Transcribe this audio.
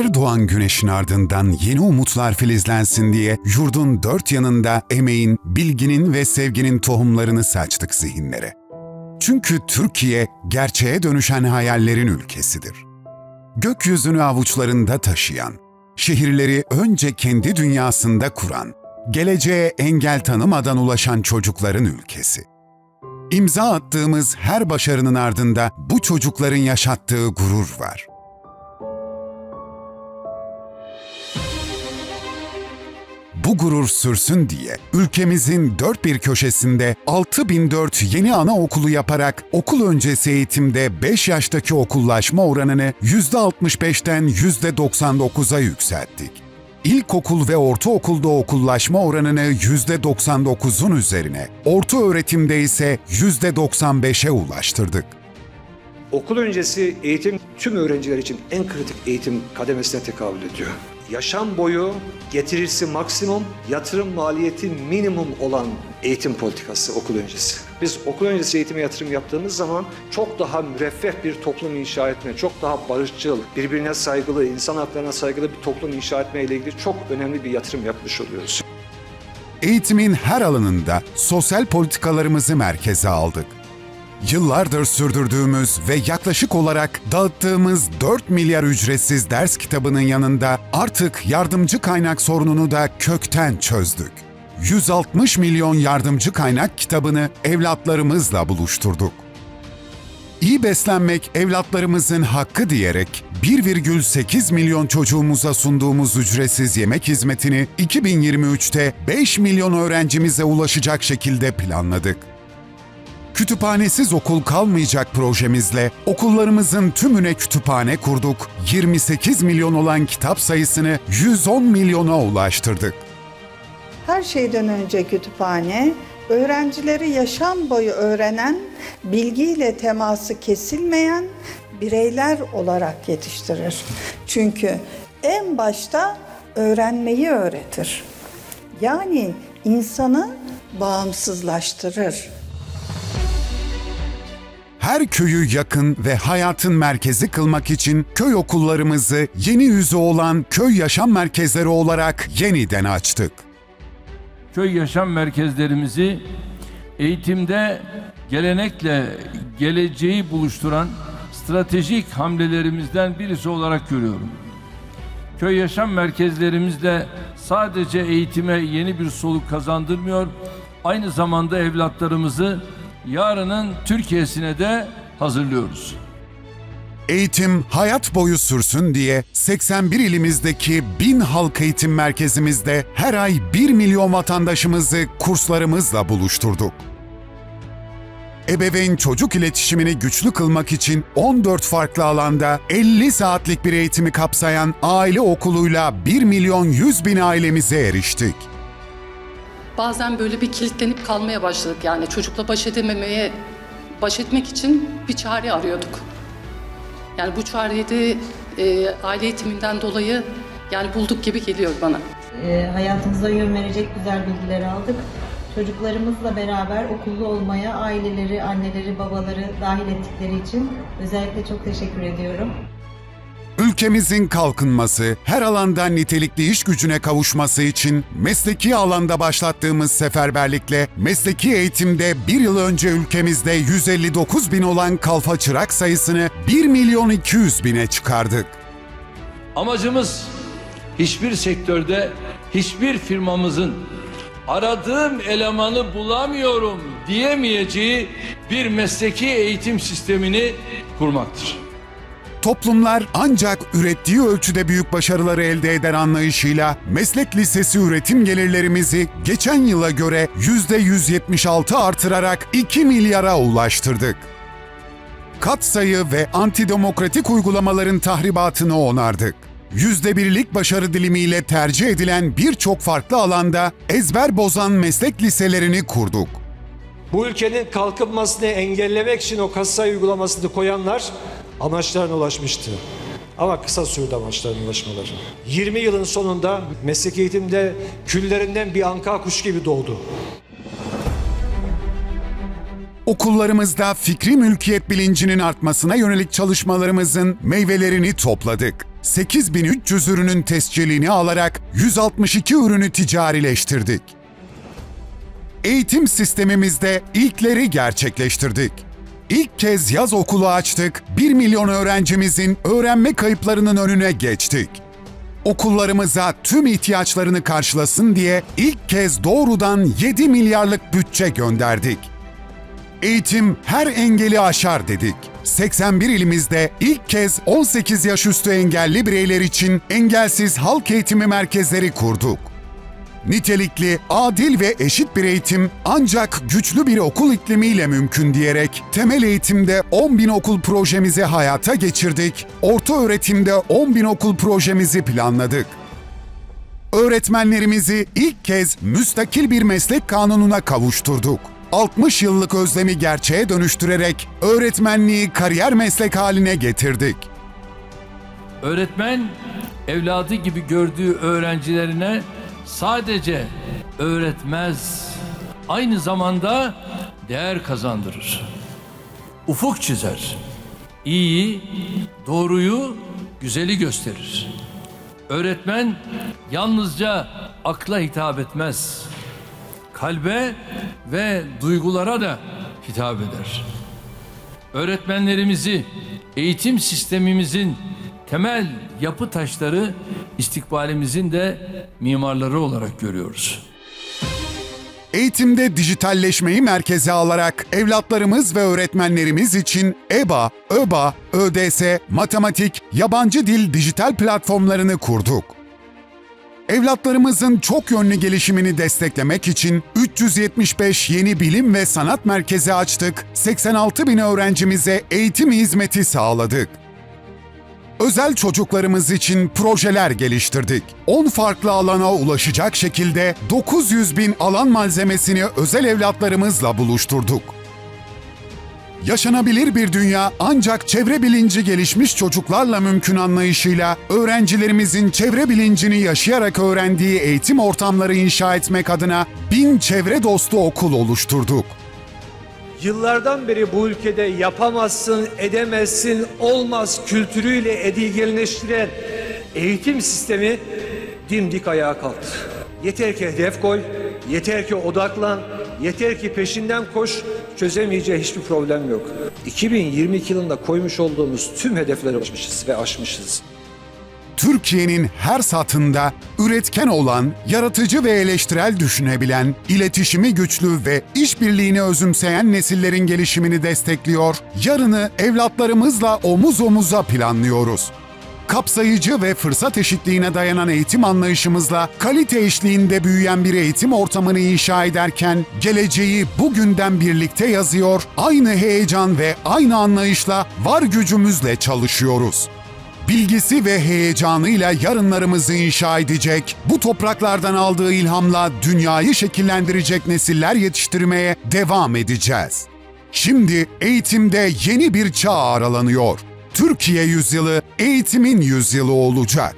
Her doğan güneşin ardından yeni umutlar filizlensin diye yurdun dört yanında emeğin, bilginin ve sevginin tohumlarını saçtık zihinlere. Çünkü Türkiye gerçeğe dönüşen hayallerin ülkesidir. Gökyüzünü avuçlarında taşıyan, şehirleri önce kendi dünyasında kuran, geleceğe engel tanımadan ulaşan çocukların ülkesi. İmza attığımız her başarının ardında bu çocukların yaşattığı gurur var. Bu gurur sürsün diye ülkemizin dört bir köşesinde 6004 yeni anaokulu yaparak okul öncesi eğitimde 5 yaştaki okullaşma oranını %65'ten %99'a yükselttik. İlkokul ve ortaokulda okullaşma oranını %99'un üzerine, orta öğretimde ise %95'e ulaştırdık. Okul öncesi eğitim tüm öğrenciler için en kritik eğitim kademesine tekabül ediyor. Yaşam boyu getirisi maksimum, yatırım maliyeti minimum olan eğitim politikası okul öncesi. Biz okul öncesi eğitime yatırım yaptığımız zaman çok daha müreffeh bir toplum inşa etme, çok daha barışçıl, birbirine saygılı, insan haklarına saygılı bir toplum inşa etme ile ilgili çok önemli bir yatırım yapmış oluyoruz. Eğitimin her alanında sosyal politikalarımızı merkeze aldık. Yıllardır sürdürdüğümüz ve yaklaşık olarak dağıttığımız 4 milyar ücretsiz ders kitabının yanında artık yardımcı kaynak sorununu da kökten çözdük. 160 milyon yardımcı kaynak kitabını evlatlarımızla buluşturduk. İyi beslenmek evlatlarımızın hakkı diyerek 1,8 milyon çocuğumuza sunduğumuz ücretsiz yemek hizmetini 2023'te 5 milyon öğrencimize ulaşacak şekilde planladık. Kütüphanesiz okul kalmayacak projemizle okullarımızın tümüne kütüphane kurduk, 28 milyon olan kitap sayısını 110 milyona ulaştırdık. Her şeyden önce kütüphane, öğrencileri yaşam boyu öğrenen, bilgiyle teması kesilmeyen bireyler olarak yetiştirir. Çünkü en başta öğrenmeyi öğretir. Yani insanı bağımsızlaştırır. Her köyü yakın ve hayatın merkezi kılmak için köy okullarımızı yeni yüzü olan köy yaşam merkezleri olarak yeniden açtık. köy yaşam merkezlerimizi eğitimde gelenekle geleceği buluşturan stratejik hamlelerimizden birisi olarak görüyorum. Köy yaşam merkezlerimizle sadece eğitime yeni bir soluk kazandırmıyor, aynı zamanda evlatlarımızı yarının Türkiye'sine de hazırlıyoruz. Eğitim hayat boyu sürsün diye 81 ilimizdeki 1000 halk eğitim merkezimizde her ay 1 milyon vatandaşımızı kurslarımızla buluşturduk. Ebeveyn çocuk iletişimini güçlü kılmak için 14 farklı alanda 50 saatlik bir eğitimi kapsayan aile okuluyla 1 milyon 100 bin ailemize eriştik. Bazen böyle bir kilitlenip kalmaya başladık yani çocukla baş edememeye baş etmek için bir çare arıyorduk. Yani bu çareyi de e, aile eğitiminden dolayı yani bulduk gibi geliyor bana. e, hayatımıza yön verecek güzel bilgiler aldık. Çocuklarımızla beraber okullu olmaya aileleri, anneleri, babaları dahil ettikleri için özellikle çok teşekkür ediyorum. Ülkemizin kalkınması, her alanda nitelikli iş gücüne kavuşması için mesleki alanda başlattığımız seferberlikle mesleki eğitimde bir yıl önce ülkemizde 159 bin olan kalfa çırak sayısını 1 milyon 200 bine çıkardık. Amacımız hiçbir sektörde hiçbir firmamızın aradığım elemanı bulamıyorum diyemeyeceği bir mesleki eğitim sistemini kurmaktır. Toplumlar ancak ürettiği ölçüde büyük başarıları elde eder anlayışıyla meslek lisesi üretim gelirlerimizi geçen yıla göre %176 artırarak 2 milyara ulaştırdık. Katsayı ve antidemokratik uygulamaların tahribatını onardık. Yüzde birlik başarı dilimiyle tercih edilen birçok farklı alanda ezber bozan meslek liselerini kurduk. Bu ülkenin kalkınmasını engellemek için o kasa uygulamasını koyanlar amaçlarına ulaşmıştı. Ama kısa sürdü amaçlarına ulaşmaları. 20 yılın sonunda meslek eğitimde küllerinden bir anka kuş gibi doğdu. Okullarımızda fikri mülkiyet bilincinin artmasına yönelik çalışmalarımızın meyvelerini topladık. 8300 ürünün tescilini alarak 162 ürünü ticarileştirdik. Eğitim sistemimizde ilkleri gerçekleştirdik. İlk kez yaz okulu açtık, 1 milyon öğrencimizin öğrenme kayıplarının önüne geçtik. Okullarımıza tüm ihtiyaçlarını karşılasın diye ilk kez doğrudan 7 milyarlık bütçe gönderdik. Eğitim her engeli aşar dedik. 81 ilimizde ilk kez 18 yaş üstü engelli bireyler için engelsiz halk eğitimi merkezleri kurduk. Nitelikli, adil ve eşit bir eğitim ancak güçlü bir okul iklimiyle mümkün diyerek temel eğitimde 10 bin okul projemizi hayata geçirdik, orta öğretimde 10 bin okul projemizi planladık. Öğretmenlerimizi ilk kez müstakil bir meslek kanununa kavuşturduk. 60 yıllık özlemi gerçeğe dönüştürerek öğretmenliği kariyer meslek haline getirdik. Öğretmen evladı gibi gördüğü öğrencilerine sadece öğretmez, aynı zamanda değer kazandırır. Ufuk çizer. İyiyi, doğruyu, güzeli gösterir. Öğretmen yalnızca akla hitap etmez. Kalbe ve duygulara da hitap eder öğretmenlerimizi eğitim sistemimizin temel yapı taşları istikbalimizin de mimarları olarak görüyoruz. Eğitimde dijitalleşmeyi merkeze alarak evlatlarımız ve öğretmenlerimiz için EBA, ÖBA, ÖDS, matematik, yabancı dil dijital platformlarını kurduk. Evlatlarımızın çok yönlü gelişimini desteklemek için 375 yeni bilim ve sanat merkezi açtık, 86 bin öğrencimize eğitim hizmeti sağladık. Özel çocuklarımız için projeler geliştirdik. 10 farklı alana ulaşacak şekilde 900 bin alan malzemesini özel evlatlarımızla buluşturduk. Yaşanabilir bir dünya ancak çevre bilinci gelişmiş çocuklarla mümkün anlayışıyla öğrencilerimizin çevre bilincini yaşayarak öğrendiği eğitim ortamları inşa etmek adına bin çevre dostu okul oluşturduk. Yıllardan beri bu ülkede yapamazsın, edemezsin, olmaz kültürüyle edilgenleştiren eğitim sistemi dimdik ayağa kalktı. Yeter ki hedef koy, yeter ki odaklan, yeter ki peşinden koş, çözemeyeceği hiçbir problem yok. 2022 yılında koymuş olduğumuz tüm hedefleri aşmışız ve aşmışız. Türkiye'nin her satında üretken olan, yaratıcı ve eleştirel düşünebilen, iletişimi güçlü ve işbirliğini özümseyen nesillerin gelişimini destekliyor, yarını evlatlarımızla omuz omuza planlıyoruz. Kapsayıcı ve fırsat eşitliğine dayanan eğitim anlayışımızla kalite eşliğinde büyüyen bir eğitim ortamını inşa ederken geleceği bugünden birlikte yazıyor, aynı heyecan ve aynı anlayışla var gücümüzle çalışıyoruz bilgisi ve heyecanıyla yarınlarımızı inşa edecek, bu topraklardan aldığı ilhamla dünyayı şekillendirecek nesiller yetiştirmeye devam edeceğiz. Şimdi eğitimde yeni bir çağ aralanıyor. Türkiye yüzyılı eğitimin yüzyılı olacak.